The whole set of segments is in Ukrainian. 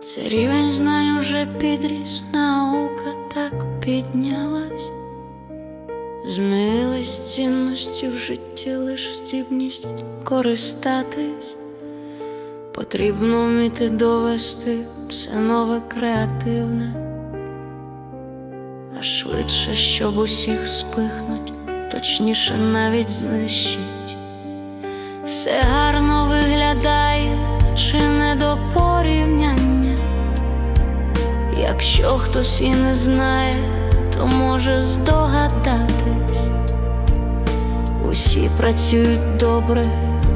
Це рівень знань уже підріс, наука так піднялась, Змились цінності в житті лиш здібність користатись, потрібно вміти довести все нове креативне, а швидше, щоб усіх спихнуть, точніше навіть знищить. Все гарно виглядає, чи Якщо хтось і не знає, то може здогадатись. Усі працюють добре,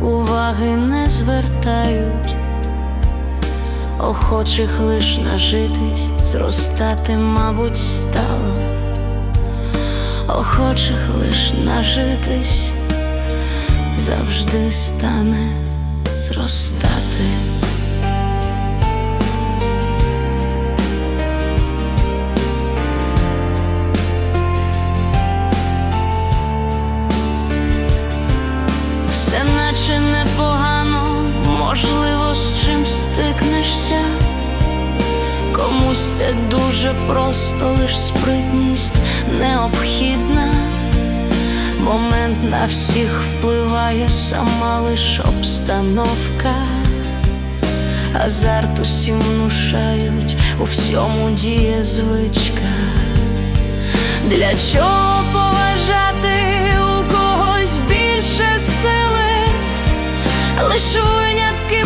уваги не звертають, охочих лиш нажитись, зростати, мабуть, стало, охочих лиш нажитись завжди стане зростати. Стикнешся. Комусь це дуже просто, лиш спритність необхідна. Момент на всіх впливає сама лиш обстановка, азарт усім внушають, у всьому діє звичка. Для чого поважати у когось більше сили? Лиш винятки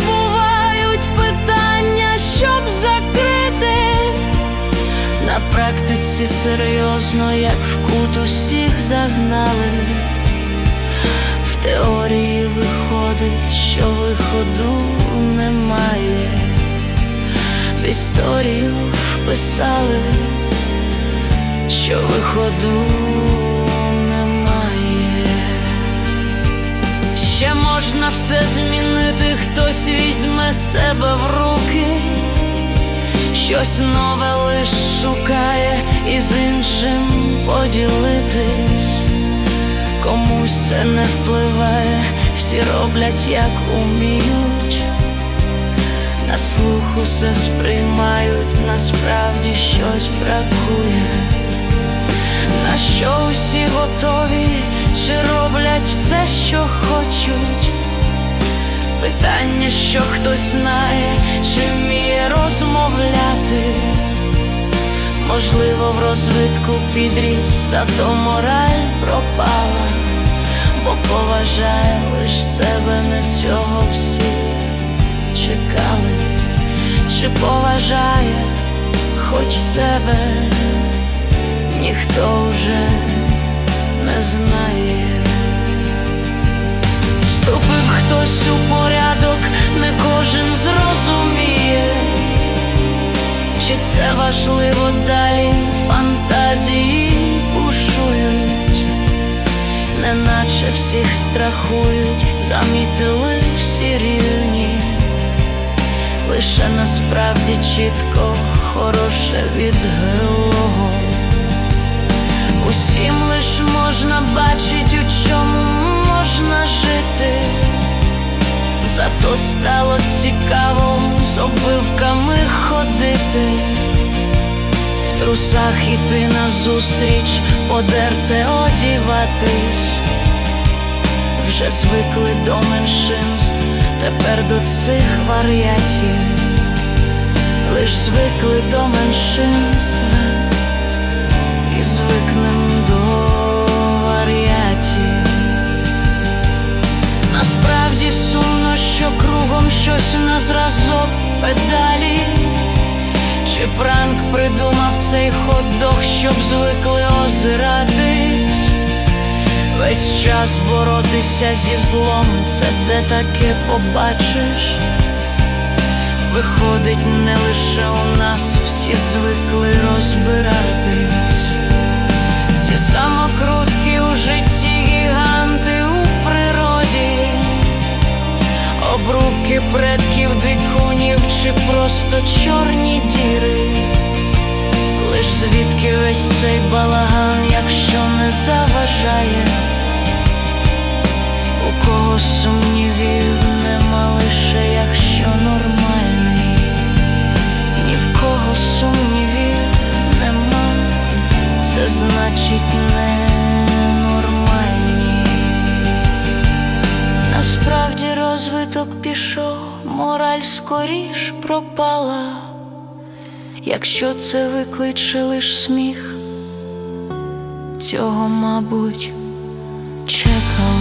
практиці серйозно, як в кут усіх загнали. В теорії виходить, що виходу немає. В історію вписали, що виходу немає. Ще можна все змінити, хтось візьме себе в руки щось нове лиш шукає і з іншим поділитись. Комусь це не впливає, всі роблять, як уміють. На слух усе сприймають, насправді щось бракує. На що усі готові, чи роблять все, що хочуть? Питання, що хтось знає, чи вміє розмовляти, можливо, в розвитку підріс, а то мораль пропала, бо поважає лиш себе, на цього всі чекали, чи поважає хоч себе, ніхто вже не знає. Важливо далі фантазії бушують, неначе всіх страхують, замітили всі рівні, лише насправді чітко хороше від гилого. Усім лиш можна бачить, у чому можна жити, зато стало цікаво з оббивками ходити, в трусах іти назустріч, подерте одіватись, вже звикли до меншинств, тепер до цих варіатів, лиш звикли до меншинства і звикнем до варіатів. Насправді сумно, що кругом щось на зразок педалі. Чи пранк придумав цей хот-дог, щоб звикли озиратись? Весь час боротися зі злом, це де таке побачиш. Виходить, не лише у нас всі звикли розбиратись. Ці самокрутки у житті, гіганти у природі, обрубки предків дикунів чи просто чорні діри весь цей балаган, якщо не заважає, у кого сумнівів нема лише, якщо нормальний, ні в кого сумнівів нема, це значить ненормальні. Насправді розвиток пішов, мораль скоріш пропала якщо це викличе лиш сміх, цього, мабуть, чекала.